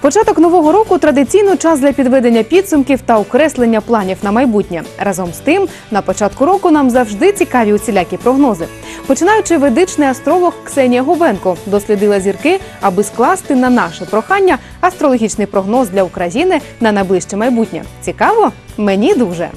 Початок нового року традиційно час для підведення підсумків та окреслення планів на майбутнє. Разом з тим, на початку року нам завжди цікаві усілякі прогнози. Починаючи ведичний астролог Ксенія Губенко дослідила зірки, аби скласти на наше прохання астрологічний прогноз для України на найближче майбутнє. Цікаво? Мені дуже.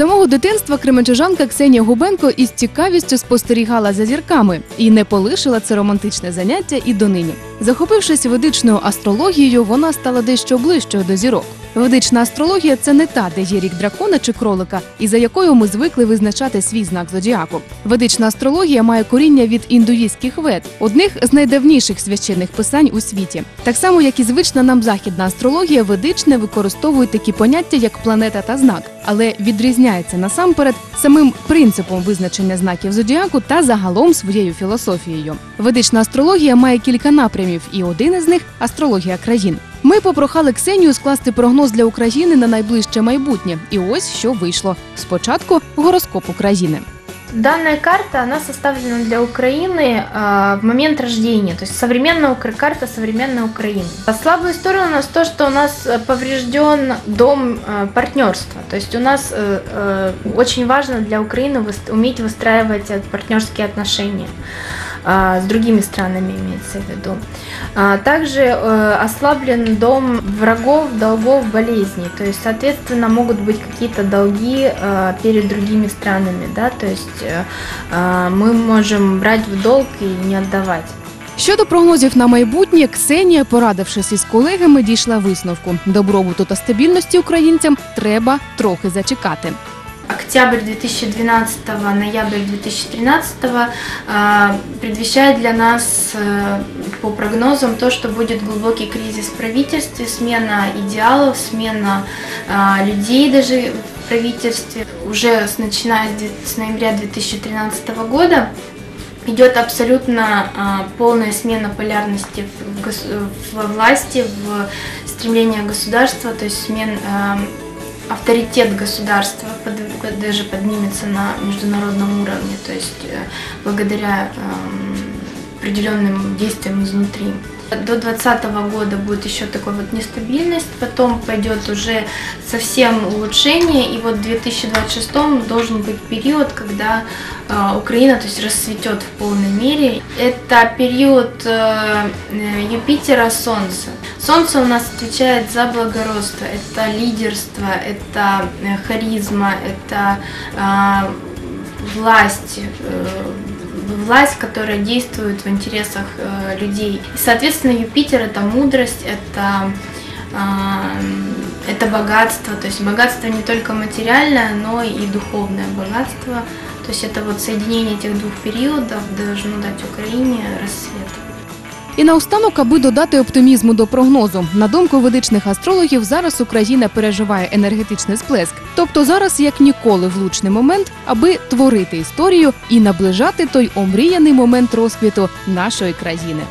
Самого дитинства кременчужанка Ксенія Губенко із цікавістю спостерігала за зірками і не полишила це романтичне заняття і донині. Захопившись ведичною астрологією, вона стала дещо ближчою до зірок. Ведична астрологія це не та, де є рік дракона чи кролика, і за якою ми звикли визначати свій знак зодіаку. Ведична астрологія має коріння від індуїзьких вед, одних з найдавніших священних писань у світі. Так само, як і звична нам західна астрологія, ведичне використовують такі поняття, як планета та знак, але відрізняється насамперед самим принципом визначення знаків зодіаку та загалом своєю філософією. Ведична астрологія має кілька напрямів, і один із них астрологія країн. Ми попрохали Ксенію скласти прогноз для України на найближче майбутнє. І ось що вийшло. Спочатку гороскоп України. Данная карта, она составлена для Украины э, в момент рождения, то есть современная Укра- карта современной Украины. А слабая сторона у нас то, что у нас э, поврежден дом э, партнерства. То есть у нас э, э, очень важно для Украины выс- уметь выстраивать э, партнерские отношения а, с другими странами имеется в виду. А, Также э, ослаблен дом врагов, долгов, болезней. То есть, соответственно, могут быть какие-то долги э, перед другими странами, да, то есть э, э, мы можем брать в долг и не отдавать. Щодо прогнозів на майбутнє, Ксенія, порадившись із колегами, дійшла висновку: добробуту та стабільності українцям треба трохи зачекати. Октябрь 2012, ноябрь 2013 э, предвещает для нас э, по прогнозам то, что будет глубокий кризис в правительстве, смена идеалов, смена э, людей даже в правительстве. Уже начиная с ноября 2013 года идет абсолютно а, полная смена полярности во власти, в стремлении государства, то есть смен, а, авторитет государства под- даже поднимется на международном уровне, то есть э, благодаря эм, определенным действиям изнутри. До 2020 года будет еще такой вот нестабильность, потом пойдет уже совсем улучшение, и вот в 2026 должен быть период, когда э, Украина то есть, расцветет в полной мере. Это период э, Юпитера Солнца. Солнце у нас отвечает за благородство, это лидерство, это э, харизма, это э, власть, э, власть, которая действует в интересах э, людей. И, соответственно, Юпитер это мудрость, это э, это богатство, то есть богатство не только материальное, но и духовное богатство. То есть это вот соединение этих двух периодов должно дать Украине рассвет. І наостанок, аби додати оптимізму до прогнозу, на думку ведичних астрологів, зараз Україна переживає енергетичний сплеск. Тобто зараз як ніколи влучний момент, аби творити історію і наближати той омріяний момент розквіту нашої країни.